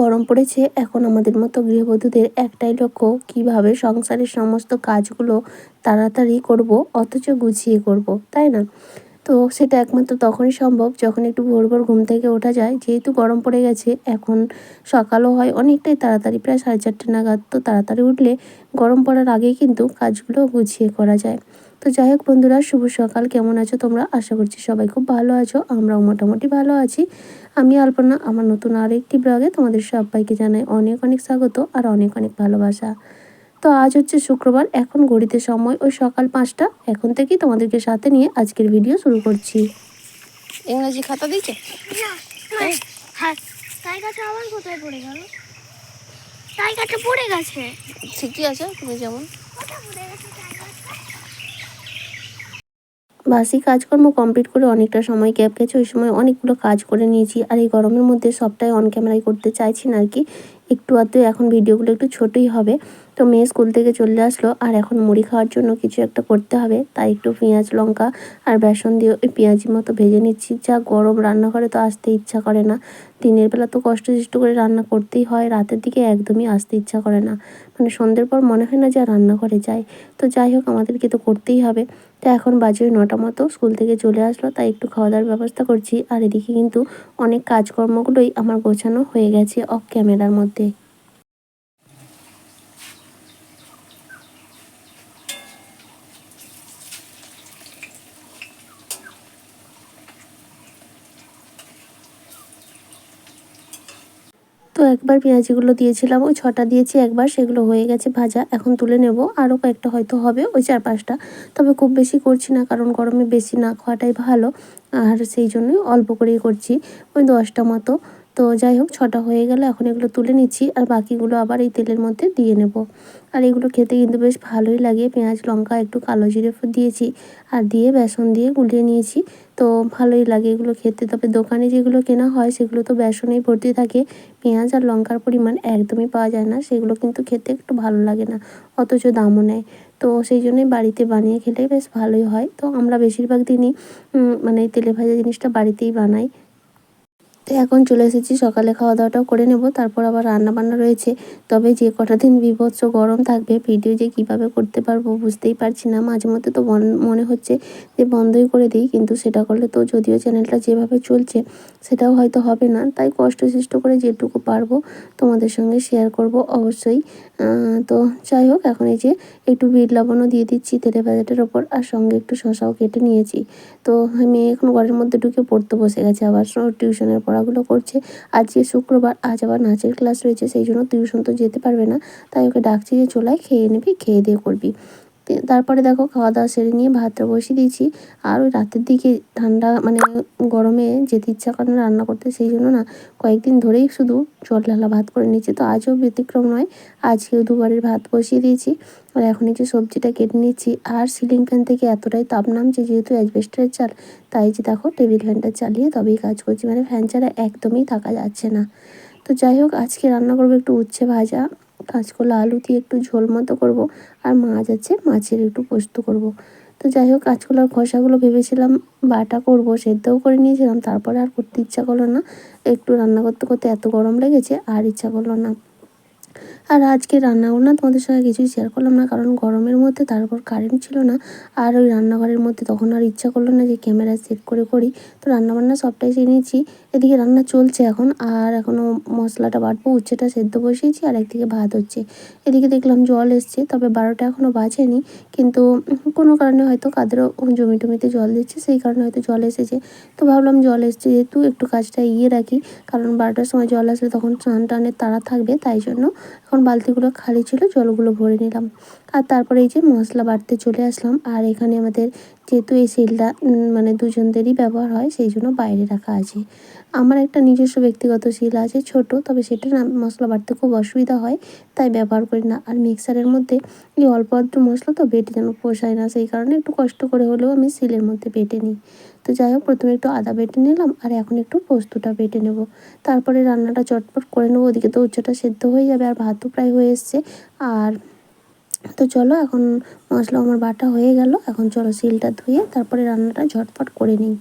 গরম পড়েছে। এখন আমাদের মতো গৃহবধূদের একটাই লক্ষ্য, কীভাবে সংসারের সমস্ত কাজগুলো তাড়াতাড়ি করব, অথচ গুছিয়ে করব, তাই না? তো সেটা একমাত্র তখনই সম্ভব যখন একটু ভোর ভোর ঘুম থেকে ওঠা যায়। যেহেতু গরম পড়ে গেছে, এখন সকালও হয় অনেকটাই তাড়াতাড়ি, প্রায় সাড়ে চারটে নাগাদ। তো তাড়াতাড়ি উঠলে গরম পড়ার আগেই কিন্তু কাজগুলো গুছিয়ে করা যায়। তো যাই হোক বন্ধুরা শুভ সকাল। কেমন আছো তোমরা? আশা করছি সবাই খুব ভালো আছো আমরাও মোটামুটি ভালো আছি। আমি আলপনা আমার নতুন আরেকটি ব্লগে তোমাদের সবাইকে জানাই অনেক অনেক স্বাগত আর অনেক অনেক ভালোবাসা। তো আজ হচ্ছে শুক্রবার এখন ঘড়িতে সময় ওই সকাল পাঁচটা। এখন থেকেই তোমাদেরকে সাথে নিয়ে আজকের ভিডিও শুরু করছি। ইংরেজি খাতা দিয়েছে? হ্যাঁ আবার কোথায় পড়ে গেল? পড়ে গেছে। ঠিকই আছে তুমি যেমন। পড়ে গেছে? বাসি কাজকর্ম কমপ্লিট করে অনেকটা সময় গ্যাপ গেছে, ওই সময় অনেকগুলো কাজ করে নিয়েছি। আর এই গরমের মধ্যে সবটাই অন ক্যামেরায় করতে চাইছি না আর কি। একটু আধটু এখন ভিডিওগুলো একটু ছোটই হবে। তো মেয়ে স্কুল থেকে চলে আসলো। আর এখন মুড়ি খাওয়ার জন্য কিছু একটা করতে হবে। তাই একটু পেঁয়াজ, লঙ্কা আর বেসন দিয়ে ওই পেঁয়াজি মতো ভেজে নিচ্ছি। যা গরম রান্নাঘরে তো আসতে ইচ্ছা করে না। দিনের বেলা তো কষ্ট সৃষ্ট করে রান্না করতেই হয়। রাতের দিকে একদমই আসতে ইচ্ছা করে না। মানে সন্ধ্যের পর মনে হয় না যে রান্নাঘরে যাই। তো যাই হোক, আমাদেরকে তো করতেই হবে। তো এখন বাজে ওই নটা মতো। স্কুল থেকে চলে আসলো। তাই একটু খাওয়া দাওয়ার ব্যবস্থা করছি। আর এদিকে কিন্তু অনেক কাজকর্মগুলোই আমার গোছানো হয়ে গেছে অফ ক্যামেরার মধ্যে। তো একবার পেঁয়াজিগুলো দিয়েছিলাম, ওই ছটা দিয়েছি একবার, সেগুলো হয়ে গেছে ভাজা। এখন তুলে নেব, আরও কয়েকটা হয়তো হবে ওই চার পাঁচটা। তবে খুব বেশি করছি না, কারণ গরমে বেশি না খাওয়াটাই ভালো। আর সেই জন্যই অল্প করেই করছি, ওই দশটা মতো। তো যাই হোক, ছটা হয়ে গেল, এখন এগুলো তুলে নিচ্ছি আর বাকিগুলো আবার এই তেলের মধ্যে দিয়ে নেব। আর এগুলো খেতে কিন্তু বেশ ভালোই লাগে, পেঁয়াজ, লঙ্কা, একটু কালো জিরে দিয়েছি আর দিয়ে বেসন দিয়ে গুলিয়ে নিয়েছি। তো ভালোই লাগে এগুলো খেতে, তবে দোকানে যেগুলো কেনা হয় সেগুলো তো বেসনেই ভর্তি থাকে। পেঁয়াজ আর লঙ্কার পরিমাণ একদমই পাওয়া যায় না, সেগুলো কিন্তু খেতে একটু ভালো লাগে না, অথচ দামও নেয়। তো সেই জন্যই বাড়িতে বানিয়ে খেলে বেশ ভালোই হয়। তো আমরা বেশিরভাগ দিনই মানে তেলে ভাজা জিনিসটা বাড়িতেই বানাই। তো এখন চলে এসেছি, সকালে খাওয়া দাওয়াটাও করে নেব, তারপর আবার রান্না বান্না রয়েছে। তবে যে কটা দিন বিভৎস গরম থাকবে, ভিডিও যে কীভাবে করতে পারব বুঝতেই পারছি না। মাঝে মধ্যে তো মনে হচ্ছে যে বন্ধই করে দিই, কিন্তু সেটা করলে তো যদিও চ্যানেলটা যেভাবে চলছে, সেটাও হয়তো হবে না। তাই কষ্ট সৃষ্ট করে যেটুকু পারব তোমাদের সঙ্গে শেয়ার করব অবশ্যই। তো যাই হোক, এখন এই যে একটু বিট লবণও দিয়ে দিচ্ছি তেলে ভাজাটার ওপর, আর সঙ্গে একটু শশাও কেটে নিয়েছি। তো মেয়ে এখন ঘরের মধ্যে ঢুকে পড়তে বসে গেছে, আবার টিউশনের পড়াগুলো করছে। আজকে শুক্রবার, আজ আবার নাচের ক্লাস রয়েছে, সেই জন্য টিউশন তো যেতে পারবে না। তাই ওকে ডাকছি যে চলায় খেয়ে নিবি, খেয়ে দিয়ে করবি। তারপরে দেখো খাওয়া দাওয়া সেরে নিয়ে ভাতটা বসিয়ে দিয়েছি। আর ওই রাতের দিকে ঠান্ডা মানে গরমে যেতে ইচ্ছা করে না রান্না করতে, সেই জন্য না কয়েকদিন ধরেই শুধু জল ঢালা ভাত করে নিয়েছি। তো আজও ব্যতিক্রম নয়, আজকেও দুবারের ভাত বসিয়ে দিয়েছি। আর এখন এই যে সবজিটা কেটে নিচ্ছি আর সিলিং ফ্যান থেকে এতটাই তাপ নামছে যেহেতু অ্যাজবেস্টারের চাল। তাই যে দেখো টেবিল ফ্যানটা চালিয়ে তবেই কাজ করছি মানে ফ্যান ছাড়া একদমই থাকা যাচ্ছে না। তো যাই হোক, আজকে রান্না করব একটু উচ্ছে ভাজা। কাঁচকলা আলু দিয়ে একটু ঝোল মতো করব আর মাছ আছে, মাছের একটু পোস্ত করব। তো যাই হোক কাঁচকলার খসাগুলো ভেবেছিলাম বাটা করব, সেদ্ধও করে নিয়েছিলাম, তারপরে আর করতে ইচ্ছা করল না। একটু রান্না করতে করতে এত গরম লেগেছে, আর ইচ্ছা করল না। আর আজকে রান্নাবান্না তোমাদের সঙ্গে কিছুই শেয়ার করলাম না, কারণ গরমের মধ্যে তারপর কারেন্ট ছিল না, আর ওই রান্নাঘরের মধ্যে তখন আর ইচ্ছা করল না যে ক্যামেরা সেট করে করি। তো রান্নাবান্না সবটাই নিয়েছি। এদিকে রান্না চলছে এখন, আর এখনও মশলাটা বাটবো, উচ্ছেটা সেদ্ধ বসিয়েছি, আর একদিকে ভাত হচ্ছে। এদিকে দেখলাম জল এসছে, তবে বারোটা এখনও বাজেনি, কিন্তু কোনো কারণে হয়তো কাদেরও জমি টমিতে জল দিচ্ছে, সেই কারণে হয়তো জল এসেছে। তো ভাবলাম জল এসছে যেহেতু একটু কাজটা ইয়ে রাখি, কারণ বারোটার সময় জল আসলে তখন স্নান টানের তাড়া থাকবে, তাই জন্য এখন বালতিগুলো খালি ছিল, জলগুলো ভরে নিলাম। আর তারপরে এই যে মশলা বাড়তে চলে আসলাম। আর এখানে আমাদের যেহেতু এই শিলটা মানে দুজনদেরই ব্যবহার হয়, সেই জন্য বাইরে রাখা আছে। আমার একটা নিজস্ব ব্যক্তিগত শিল আছে, ছোট, তবে সেটা না, মশলা বাড়তে খুব অসুবিধা হয়, তাই ব্যবহার করি না। আর মিক্সারের মধ্যে এই অল্প অল্প মশলা তো বেটে যেন পোষায় না, সেই কারণে একটু কষ্ট করে হলেও আমি শিলের মধ্যে বেটে নিই। তো যাই হোক, প্রথমে একটু আদা বেটে নিলাম আর এখন একটু পোস্তটা বেটে নেব। তারপরে রান্নাটা চটপট করে নেব, ওদিকে তো উচ্চটা সেদ্ধ হয়ে যাবে আর ভাতও প্রায় হয়ে এসছে। আর তো চলো, এখন মশলা আমার বাটা হয়ে গেল, এখন চলো শিলটা ধুয়ে তারপরে রান্নাটা ঝটপট করে নিই।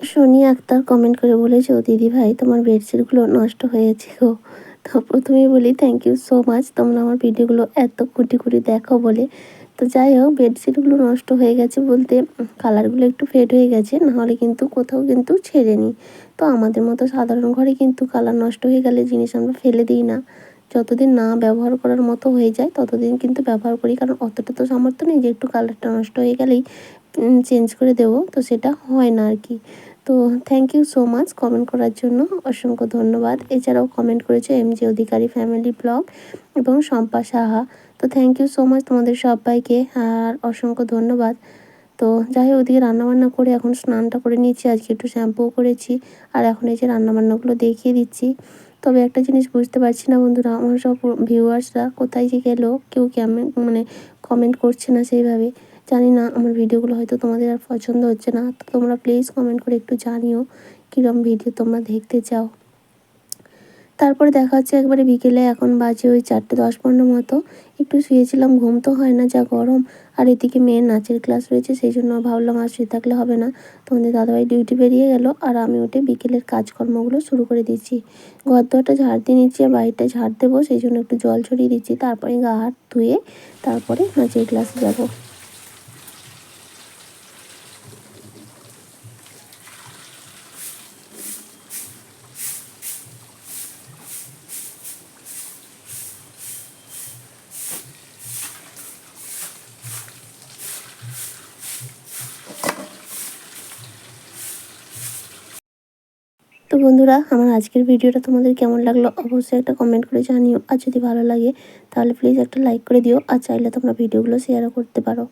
শনি আক্তার কমেন্ট করে বলেছে, ও দিদি ভাই, তোমার বেডশিটগুলো নষ্ট হয়েছে গো। তো প্রথমেই বলি থ্যাংক ইউ সো মাচ তোমরা আমার ভিডিওগুলো এত কুটি কুটি দেখো বলে। তো যাই হোক, বেডশিটগুলো নষ্ট হয়ে গেছে বলতে কালারগুলো একটু ফেড হয়ে গেছে, নাহলে কিন্তু কোথাও কিন্তু ছেড়েনি। তো আমাদের মতো সাধারণ ঘরে কিন্তু কালার নষ্ট হয়ে গেলে জিনিস আমরা ফেলে দিই না। যতদিন না ব্যবহার করার মতো হয়ে যায়, ততদিন কিন্তু ব্যবহার করি। কারণ অতটা তো সামর্থ্য নেই যে একটু কালারটা নষ্ট হয়ে গেলেই চেঞ্জ করে দেবো। তো সেটা হয় না আর কি। তো thank you so much comment করার জন্য। অসংখ্য ধন্যবাদ। এছাড়াও কমেন্ট করেছে M G Adhikari family blog এবং শম্পা সাহা। তো থ্যাংক ইউ সো মাচ তোমাদের সবাইকে আর অসংখ্য ধন্যবাদ। তো যাই হোক, ওদিকে রান্নাবান্না করে এখন স্নানটা করে নিয়েছি। আজকে একটু শ্যাম্পুও করেছি আর এখন এই যে রান্নাবান্নাগুলো দেখিয়ে দিচ্ছি। তবে একটা জিনিস বুঝতে পারছি না বন্ধুরা, আমার সব ভিউয়ার্সরা কোথায় যে গেলো, কেউ কেমন মানে কমেন্ট করছে না সেইভাবে। জানি না, আমার ভিডিওগুলো হয়তো তোমাদের আর পছন্দ হচ্ছে না। তো তোমরা প্লিজ কমেন্ট করে একটু জানিও কীরকম ভিডিও তোমরা দেখতে চাও। তারপরে দেখা হচ্ছে একবারে বিকেলে, এখন বাজে ওই চারটে দশ পনেরো মতো। একটু শুয়েছিলাম, ঘুম তো হয় না, যা গরম। আর এদিকে মেয়ের নাচের ক্লাস রয়েছে, সেই জন্য ভাবলাম আর শুয়ে থাকলে হবে না। তোমাদের দাদাভাই ডিউটি বেরিয়ে গেল, আর আমি উঠে বিকেলের কাজকর্মগুলো শুরু করে দিচ্ছি ঘর দোয়ারটা ঝাড় দিয়ে নিচ্ছি আর বাড়িটা ঝাড় দেবো, সেই জন্য একটু জল ছড়িয়ে দিচ্ছি। তারপরে গা হাত ধুয়ে তারপরে নাচের ক্লাসে যাব তো বন্ধুরা, আমার আজকের ভিডিওটা তোমাদের কেমন লাগল অবশ্যই একটা কমেন্ট করে জানিও। আর যদি ভালো লাগে, তাহলে প্লিজ একটা লাইক করে দিও আর চাইলে তোমরা ভিডিওগুলো শেয়ারও করতে পারো।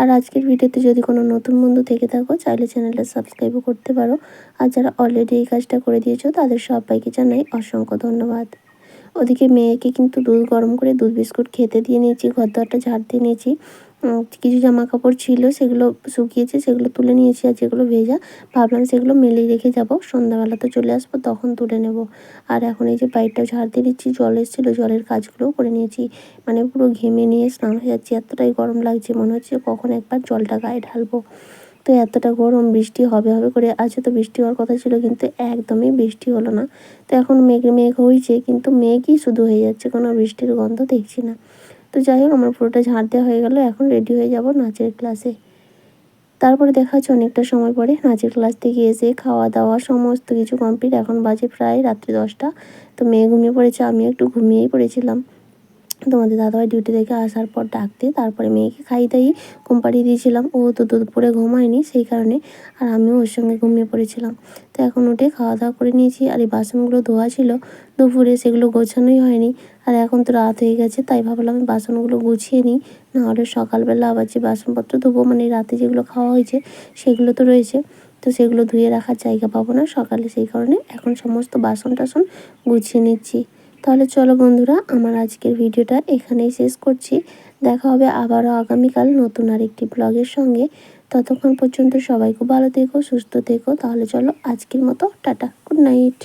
আর আজকের ভিডিওতে যদি কোনো নতুন বন্ধু থেকে থাকো, চাইলে চ্যানেলটা সাবস্ক্রাইবও করতে পারো। আর যারা অলরেডি এই কাজটা করে দিয়েছ, তাদের সবাইকে জানাই অসংখ্য ধন্যবাদ। ওদিকে মেয়েকে কিন্তু দুধ গরম করে দুধ বিস্কুট খেতে দিয়ে নিয়েছি ঘর দরটা ঝাড় দিয়ে নিয়েছি। কিছু জামা কাপড় ছিল, সেগুলো শুকিয়েছে, সেগুলো তুলে নিয়েছি আর যেগুলো ভেজা, ভাবলাম সেগুলো মেলেই রেখে যাব। সন্ধ্যাবেলা তো চলে আসব, তখন তুলে নেব। আর এখন এই যে পাইপটা ঝাড় দিয়ে দিচ্ছি, জল এসেছিল, জলের কাজগুলোও করে নিয়েছি। মানে পুরো ঘেমে নিয়ে স্নান হয়ে যাচ্ছি, এতটাই গরম লাগছে, মনে হচ্ছে কখন একবার জলটা গায়ে ঢালবো। তো এতটা গরম, বৃষ্টি হবে হবে করে, আজকে তো বৃষ্টি হওয়ার কথা ছিল, কিন্তু একদমই বৃষ্টি হলো না। তো এখন মেঘ মেঘ হয়েছে কিন্তু মেঘই শুধু হয়ে যাচ্ছে, কোনো বৃষ্টির গন্ধ দেখছি না। তো যাই হোক, আমার পুরোটা ঝাড় দেওয়া হয়ে গেল। এখন রেডি হয়ে যাব নাচের ক্লাসে তারপরে দেখা হচ্ছে অনেকটা সময় পরে নাচের ক্লাস থেকে এসে খাওয়া দাওয়া সমস্ত কিছু কমপ্লিট এখন বাজে প্রায় রাত্রি দশটা। তো মেয়ে ঘুমিয়ে পড়েছে আমি একটু ঘুমিয়েই পড়েছিলাম। তোমাদের দাদাভাই ডিউটি থেকে আসার পর ডাকতে তারপরে মেয়েকে খাই দাই ঘুম পাড়িয়ে দিয়েছিলাম। ও তো দুধ পরে ঘুমায়নি, সেই কারণে আর আমিও ওর সঙ্গে ঘুমিয়ে পড়েছিলাম। তো এখন উঠে খাওয়া দাওয়া করে নিয়েছি আর এই বাসনগুলো ধোয়া ছিল, দুপুরে সেগুলো গোছানোই হয়নি। আর এখন তো রাত হয়ে গেছে, তাই ভাবলাম বাসনগুলো গুছিয়ে নিই নাহলে সকালবেলা আবার যে বাসনপত্র ধোবো মানে রাতে যেগুলো খাওয়া হয়েছে সেগুলো তো রয়েছে। তো সেগুলো ধুয়ে রাখার জায়গা পাবো না সকালে, সেই কারণে এখন সমস্ত বাসন টাসন গুছিয়ে নিচ্ছি। তাহলে চলো বন্ধুরা, আমার আজকের ভিডিওটা এখানেই শেষ করছি। দেখা হবে আবারও আগামীকাল নতুন আরেকটি ব্লগের সঙ্গে। ততক্ষণ পর্যন্ত সবাই খুব ভালো থেকো, সুস্থ থেকো। তাহলে চলো আজকের মতো, টাটা, গুড নাইট।